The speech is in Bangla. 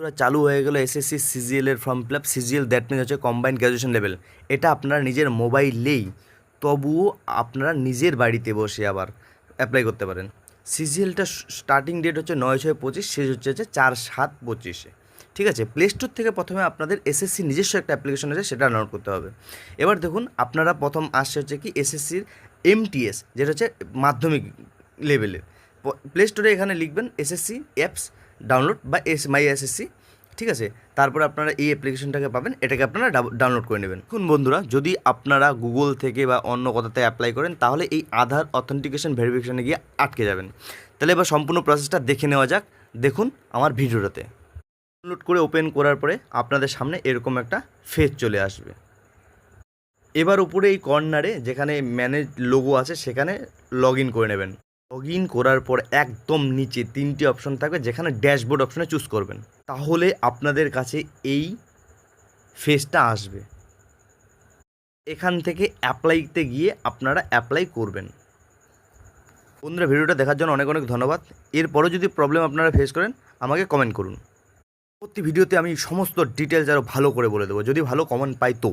পুরো চালু হয়ে গেল এসএসসি, সিজিএল এর form fill up. CGL that mean হচ্ছে কম্বাইন্ড গ্র্যাজুয়েশন লেভেল এটা আপনারা নিজের মোবাইলেই তবুও আপনারা নিজের বাড়িতে বসে আবার অ্যাপ্লাই করতে পারেন। সিজিএলটা স্টার্টিং ডেট হচ্ছে নয় ছয় পঁচিশ, শেষ হচ্ছে হচ্ছে চার সাত পঁচিশে। ঠিক আছে? প্লে স্টোর থেকে প্রথমে আপনাদের এসএসসি নিজস্ব একটা অ্যাপ্লিকেশন আছে, সেটা ডাউনলোড করতে হবে। এবার দেখুন, আপনারা প্রথম আসছে হচ্ছে কি এসএসসির এমটিএস যেটা হচ্ছে মাধ্যমিক লেভেলের প্লে স্টোরে এখানে লিখবেন এসএসসি অ্যাপস ডাউনলোড বা এস মাই এসএসসি ঠিক আছে? তারপরে আপনারা এই অ্যাপ্লিকেশনটাকে পাবেন, এটাকে আপনারা ডাউনলোড করে নেবেন। এখন বন্ধুরা, যদি আপনারা গুগল থেকে বা অন্য কোথাতে অ্যাপ্লাই করেন, তাহলে এই আধার অথেন্টিকেশন ভেরিফিকেশনে গিয়ে আটকে যাবেন। তাহলে এবার সম্পূর্ণ প্রসেসটা দেখে নেওয়া যাক। দেখুন আমার ভিডিওটাতে। ডাউনলোড করে ওপেন করার পরে আপনাদের সামনে এরকম একটা ফেজ চলে আসবে। এবার উপরে এই কর্নারে যেখানে ম্যানেজ লোগো আছে, সেখানে লগ করে নেবেন। লগ ইন করার পর একদম নিচে তিনটি অপশন থাকবে, যেখানে ড্যাশবোর্ড অপশনে চুজ করবেন। তাহলে আপনাদের কাছে এই ফেসটা আসবে। এখান থেকে অ্যাপ্লাইতে গিয়ে আপনারা অ্যাপ্লাই করবেন। বন্ধুরা, ভিডিওটা দেখার জন্য অনেক অনেক ধন্যবাদ। এরপরও যদি প্রবলেম আপনারা ফেস করেন, আমাকে কমেন্ট করুন। প্রতি ভিডিওতে আমি সমস্ত ডিটেলস আরও ভালো করে বলে দেবো। যদি ভালো কমেন্ট পাই তো।